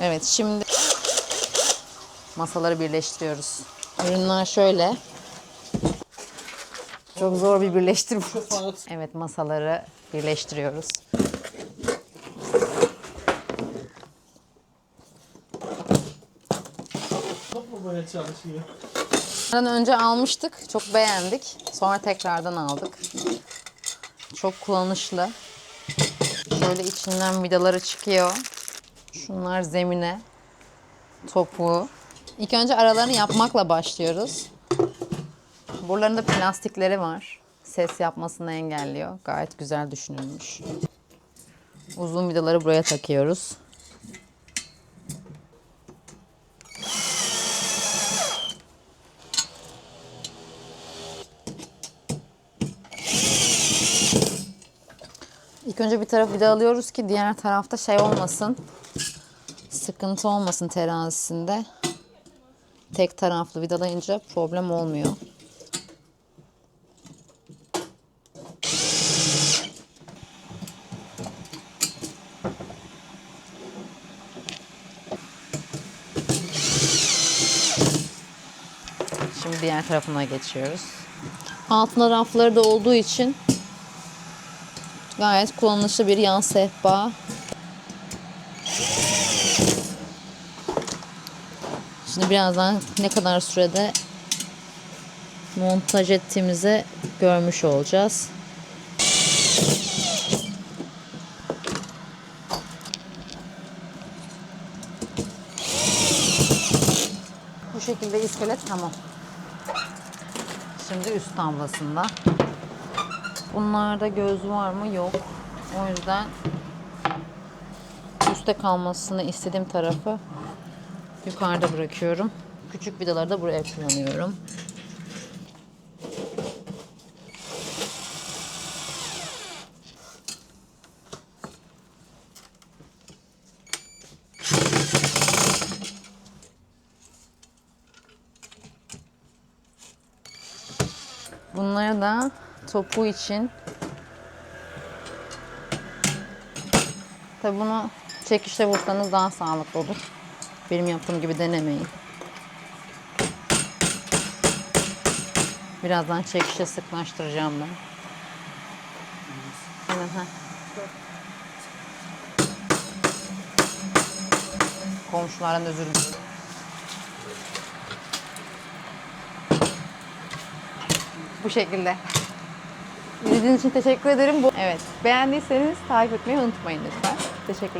Evet şimdi masaları birleştiriyoruz. Ürünler şöyle. Çok zor bir birleştirme. Evet masaları birleştiriyoruz. Böyle çalışıyor? Önce almıştık. Çok beğendik. Sonra tekrardan aldık. Çok kullanışlı. Şöyle içinden vidaları çıkıyor. Şunlar zemine. Topuğu. İlk önce aralarını yapmakla başlıyoruz. Buralarında plastikleri var. Ses yapmasını engelliyor. Gayet güzel düşünülmüş. Uzun vidaları buraya takıyoruz. İlk önce bir taraf vida alıyoruz ki diğer tarafta şey olmasın. Sıkıntı olmasın terazisinde. Tek taraflı vidalayınca problem olmuyor. Şimdi diğer tarafına geçiyoruz. Altına rafları da olduğu için Gayet kullanışlı bir yan sehpa. Şimdi birazdan ne kadar sürede montaj ettiğimizi görmüş olacağız. Bu şekilde iskelet tamam. Şimdi üst tablasında. Bunlarda göz var mı? Yok. O yüzden üstte kalmasını istediğim tarafı yukarıda bırakıyorum. Küçük vidaları da buraya kullanıyorum. Bunları da topu için Tabi bunu çekişle vursanız daha sağlıklı olur. Benim yaptığım gibi denemeyin. Birazdan çekişe sıklaştıracağım ben. Hemen, ha. Komşulardan özür dilerim. Bu şekilde. İzlediğiniz için teşekkür ederim. Bu Evet. Beğendiyseniz takip etmeyi unutmayın lütfen. Teşekkür